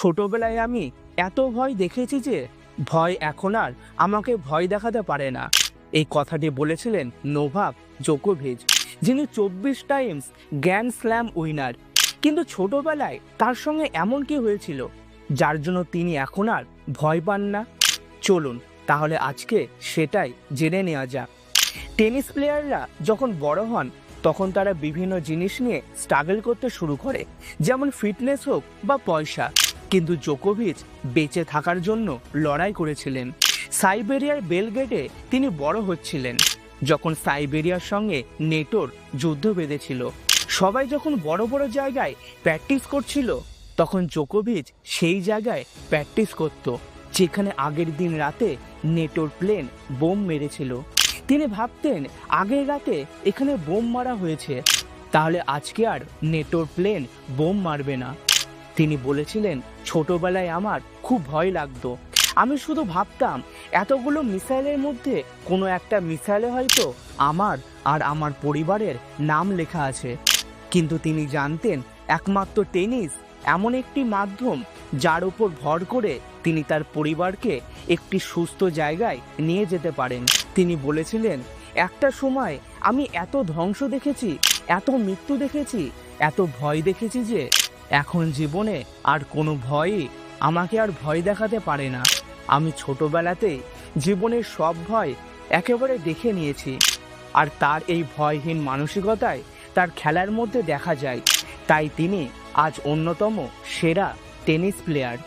ছোটবেলায় আমি এত ভয় দেখেছি যে ভয় এখন আর আমাকে ভয় দেখাতে পারে না। এই কথাটি বলেছিলেন নোভাক জোকোভিচ, যিনি চব্বিশ টাইমস গ্র্যান্ড স্ল্যাম উইনার। কিন্তু ছোটবেলায় তার সঙ্গে এমন কি হয়েছিল, যার জন্য তিনি এখন আর ভয় পান না? চলুন, তাহলে আজকে সেটাই জেনে নেওয়া যাক। টেনিস প্লেয়াররা যখন বড় হন, তখন তারা বিভিন্ন জিনিস নিয়ে স্ট্রাগল করতে শুরু করে, যেমন ফিটনেস হোক বা পয়সা। কিন্তু জোকোভিচ বেঁচে থাকার জন্য লড়াই করেছিলেন। সাইবেরিয়ার বেলগেটে তিনি বড় হচ্ছিলেন, যখন সাইবেরিয়ার সঙ্গে নেটোর যুদ্ধ বেঁধেছিল। সবাই যখন বড় বড় জায়গায় প্র্যাকটিস করছিল, তখন জোকোভিচ সেই জায়গায় প্র্যাকটিস করত, যেখানে আগের দিন রাতে নেটোর প্লেন বোম মেরেছিল। তিনি ভাবতেন, আগের রাতে এখানে বোম মারা হয়েছে, তাহলে আজকে আর নেটোর প্লেন বোম মারবে না। তিনি বলেছিলেন, ছোটবেলায় আমার খুব ভয় লাগতো। আমি শুধু ভাবতাম, এতগুলো মিসাইলের মধ্যে কোনো একটা মিসাইলে হয়তো আমার আর আমার পরিবারের নাম লেখা আছে। কিন্তু তিনি জানতেন, একমাত্র টেনিস এমন একটি মাধ্যম যার উপর ভর করে তিনি তার পরিবারকে একটি সুস্থ জায়গায় নিয়ে যেতে পারেন। তিনি বলেছিলেন, একটা সময় আমি এত ধ্বংস দেখেছি, এত মৃত্যু দেখেছি, এত ভয় দেখেছি যে এখন জীবনে আর কোনো ভয়ই আমাকে আর ভয় দেখাতে পারে না। আমি ছোটবেলাতেই জীবনের সব ভয় একেবারে দেখে নিয়েছি। আর তার এই ভয়হীন মানসিকতায় তার খেলার মধ্যে দেখা যায়। তাই তিনি আজ অন্যতম সেরা টেনিস প্লেয়ার।